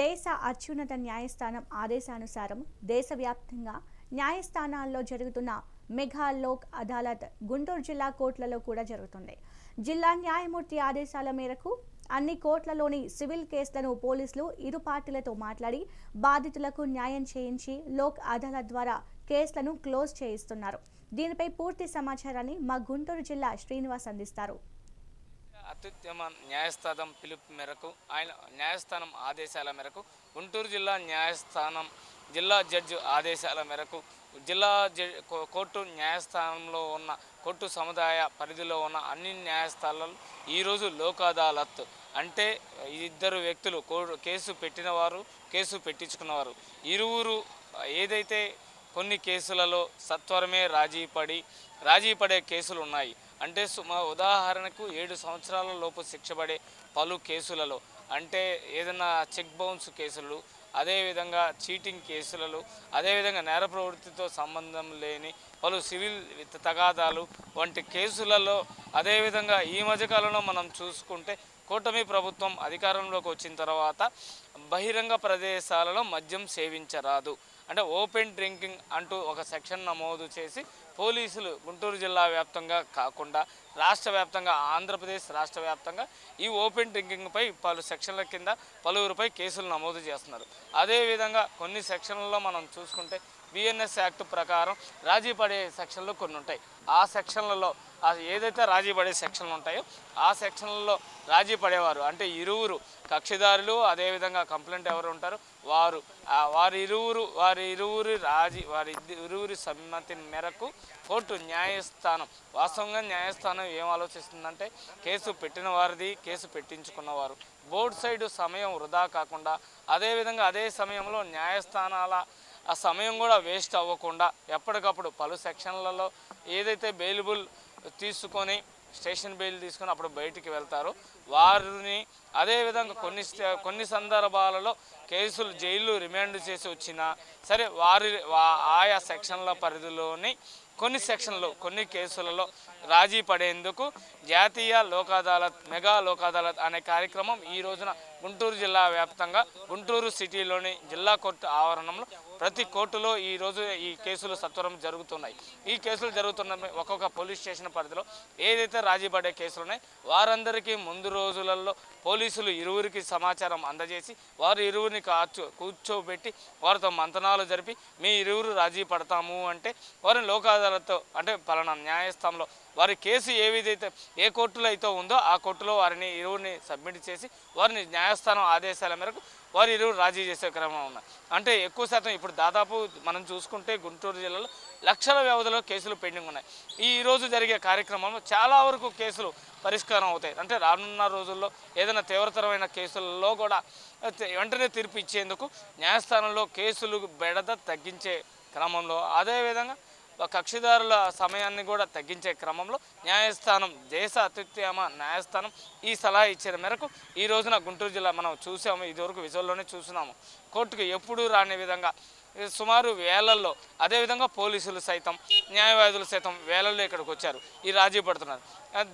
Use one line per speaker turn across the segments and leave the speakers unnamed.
దేశ అత్యున్నత న్యాయస్థానం ఆదేశానుసారం దేశవ్యాప్తంగా న్యాయస్థానాల్లో జరుగుతున్న మెగా లోక్ అదాలత్ గుంటూరు జిల్లా కోర్టులలో కూడా జరుగుతుంది. జిల్లా న్యాయమూర్తి ఆదేశాల మేరకు అన్ని కోర్టులలోని సివిల్ కేసులను పోలీసులు ఇరు పార్టీలతో మాట్లాడి బాధితులకు న్యాయం చేయించి లోక్ అదాలత్ ద్వారా కేసులను క్లోజ్ చేయిస్తున్నారు. దీనిపై పూర్తి సమాచారాన్ని మా గుంటూరు జిల్లా శ్రీనివాస్ అందిస్తారు.
అత్యుత్తమ న్యాయస్థానం పిలుపు మేరకు ఆయన న్యాయస్థానం ఆదేశాల మేరకు గుంటూరు జిల్లా న్యాయస్థానం జిల్లా జడ్జి ఆదేశాల మేరకు జిల్లా కోర్టు న్యాయస్థానంలో ఉన్న కోర్టు సముదాయ పరిధిలో ఉన్న అన్ని న్యాయస్థానాలు ఈరోజు లోక్ అదాలత్. అంటే ఇద్దరు వ్యక్తులు కో- కేసు పెట్టినవారు కేసు పెట్టించుకున్నవారు. ఇరువురు ఏదైతే కొన్ని కేసులలో సత్వరమే రాజీ పడి రాజీ పడే కేసులు ఉన్నాయి. అంటే సుమా ఉదాహరణకు ఏడు సంవత్సరాల లోపు శిక్షపడే పలు కేసులలో అంటే ఏదైనా చెక్ బౌన్స్ కేసులు అదేవిధంగా చీటింగ్ కేసులలో అదేవిధంగా నేర ప్రవృత్తితో సంబంధం లేని పలు సివిల్ తగాదాలు వంటి కేసులలో అదేవిధంగా ఈ మధ్యకాలంలో మనం చూసుకుంటే కూటమి ప్రభుత్వం అధికారంలోకి వచ్చిన తర్వాత బహిరంగ ప్రదేశాలలో మద్యం సేవించరాదు. అంటే ఓపెన్ డ్రింకింగ్ అంటూ ఒక సెక్షన్ నమోదు చేసి పోలీసులు గుంటూరు జిల్లా వ్యాప్తంగా కాకుండా రాష్ట్ర వ్యాప్తంగా ఆంధ్రప్రదేశ్ రాష్ట్ర వ్యాప్తంగా ఈ ఓపెన్ డ్రింకింగ్పై పలు సెక్షన్ల కింద పలువురిపై కేసులు నమోదు చేస్తున్నారు. అదేవిధంగా కొన్ని సెక్షన్లలో మనం చూసుకుంటే బిఎన్ఎస్ యాక్ట్ ప్రకారం రాజీ పడే సెక్షన్లు కొన్ని ఉంటాయి. ఆ సెక్షన్లలో ఏదైతే రాజీ పడే సెక్షన్లు ఉంటాయో ఆ సెక్షన్లలో రాజీ పడేవారు అంటే ఇరువురు కక్షిదారులు అదేవిధంగా కంప్లైంట్ ఎవరు ఉంటారు వారు. వారి ఇరువురు వారి ఇరువురి రాజీ వారి ఇరువురి సమ్మతి మేరకు కోర్టు న్యాయస్థానం వాస్తవంగా న్యాయస్థానం ఏం ఆలోచిస్తుందంటే కేసు పెట్టిన వారిది కేసు పెట్టించుకున్నవారు. బోర్డు సైడ్ సమయం వృధా కాకుండా అదేవిధంగా అదే సమయంలో న్యాయస్థానాల ఆ సమయం కూడా వేస్ట్ అవ్వకుండా ఎప్పటికప్పుడు పలు సెక్షన్లలో ఏదైతే బెయిలబుల్ తీసుకొని స్టేషన్ బెయిల్ తీసుకొని అప్పుడు బయటికి వెళ్తారో. వారిని అదేవిధంగా కొన్ని కొన్ని సందర్భాలలో కేసులు జైలు రిమాండ్ చేసి వచ్చినా సరే వారి వా- ఆయా సెక్షన్ల పరిధిలోని కొన్ని సెక్షన్లు కొన్ని కేసులలో రాజీ పడేందుకు జాతీయ లోక్ అదాలత్ మెగా లోక్ అదాలత్ అనే కార్యక్రమం ఈ రోజున గుంటూరు జిల్లా వ్యాప్తంగా గుంటూరు సిటీలోని జిల్లా కోర్టు ఆవరణంలో ప్రతి కోర్టులో ఈ రోజు ఈ కేసులు సత్వరం జరుగుతున్నాయి. ఈ కేసులు జరుగుతున్న ఒక్కొక్క పోలీస్ స్టేషన్ పరిధిలో ఏదైతే రాజీ పడే కేసులు ఉన్నాయి వారందరికీ ముందు రోజులలో పోలీసులు ఇరువురికి సమాచారం అందజేసి వారు ఇరువురిని కాచు కూర్చోబెట్టి వారితో మంతనాలు జరిపి మీ ఇరువురు రాజీ పడతాము అంటే వారిని లోక్ అదాలత్తో అంటే పలానా న్యాయస్థానంలో వారి కేసు ఏ విధైతే ఏ కోర్టులో అయితే ఉందో ఆ కోర్టులో వారిని ఇరువురిని సబ్మిట్ చేసి వారిని న్యాయస్థానం ఆదేశాల మేరకు వారి ఇరువురు రాజీ చేసే క్రమం ఉన్నాయి అంటే ఎక్కువ శాతం ఇప్పుడు దాదాపు మనం చూసుకుంటే గుంటూరు జిల్లాలో లక్షల వ్యవధిలో కేసులు పెండింగ్ ఉన్నాయి. ఈ రోజు జరిగే కార్యక్రమంలో చాలా వరకు కేసులు పరిష్కారం అవుతాయి. అంటే రానున్న రోజుల్లో ఏదైనా తీవ్రతరమైన కేసులలో కూడా వెంటనే తీర్పు ఇచ్చేందుకు న్యాయస్థానంలో కేసులు బెడద తగ్గించే క్రమంలో అదేవిధంగా కక్షిదారుల సమయాన్ని కూడా తగ్గించే క్రమంలో న్యాయస్థానం దేశ అత్యుత్తమ న్యాయస్థానం ఈ సలహా ఇచ్చిన మేరకు ఈ రోజున గుంటూరు జిల్లా మనం చూసాము ఇదివరకు విజువల్లోనే చూసినాము. కోర్టుకు ఎప్పుడూ రాని విధంగా సుమారు వేలల్లో. అదేవిధంగా పోలీసులు సైతం న్యాయవాదులు సైతం వేలల్లో ఇక్కడికి వచ్చారు. ఈ రాజీ పడుతున్నారు.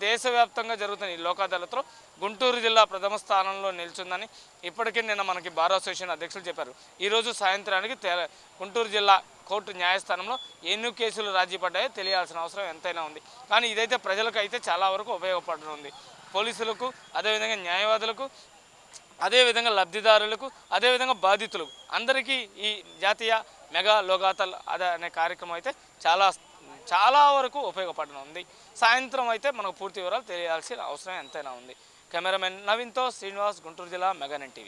దేశవ్యాప్తంగా జరుగుతున్న ఈ లోక్ అదాలత్లో గుంటూరు జిల్లా ప్రథమ స్థానంలో నిల్చుందని ఇప్పటికే నిన్న మనకి బార్ అసోసియేషన్ అధ్యక్షులు చెప్పారు. ఈరోజు సాయంత్రానికి గుంటూరు జిల్లా కోర్టు న్యాయస్థానంలో ఎన్ని కేసులు రాజీ పడ్డాయో తెలియాల్సిన అవసరం ఎంతైనా ఉంది. కానీ ఇదైతే ప్రజలకు అయితే చాలా వరకు ఉపయోగపడనుంది. పోలీసులకు అదేవిధంగా న్యాయవాదులకు అదేవిధంగా లబ్ధిదారులకు అదేవిధంగా బాధితులకు. అందరికీ ఈ జాతీయ మెగా లోగాతల్ అదే అనే కార్యక్రమం అయితే చాలా చాలా వరకు ఉపయోగపడనుంది సాయంత్రం అయితే మనకు పూర్తి వివరాలు తెలియాల్సిన అవసరం ఎంతైనా ఉంది. కెమెరామెన్ నవీన్తో శ్రీనివాస్ గుంటూరు జిల్లా మెగానెన్ టీవీ.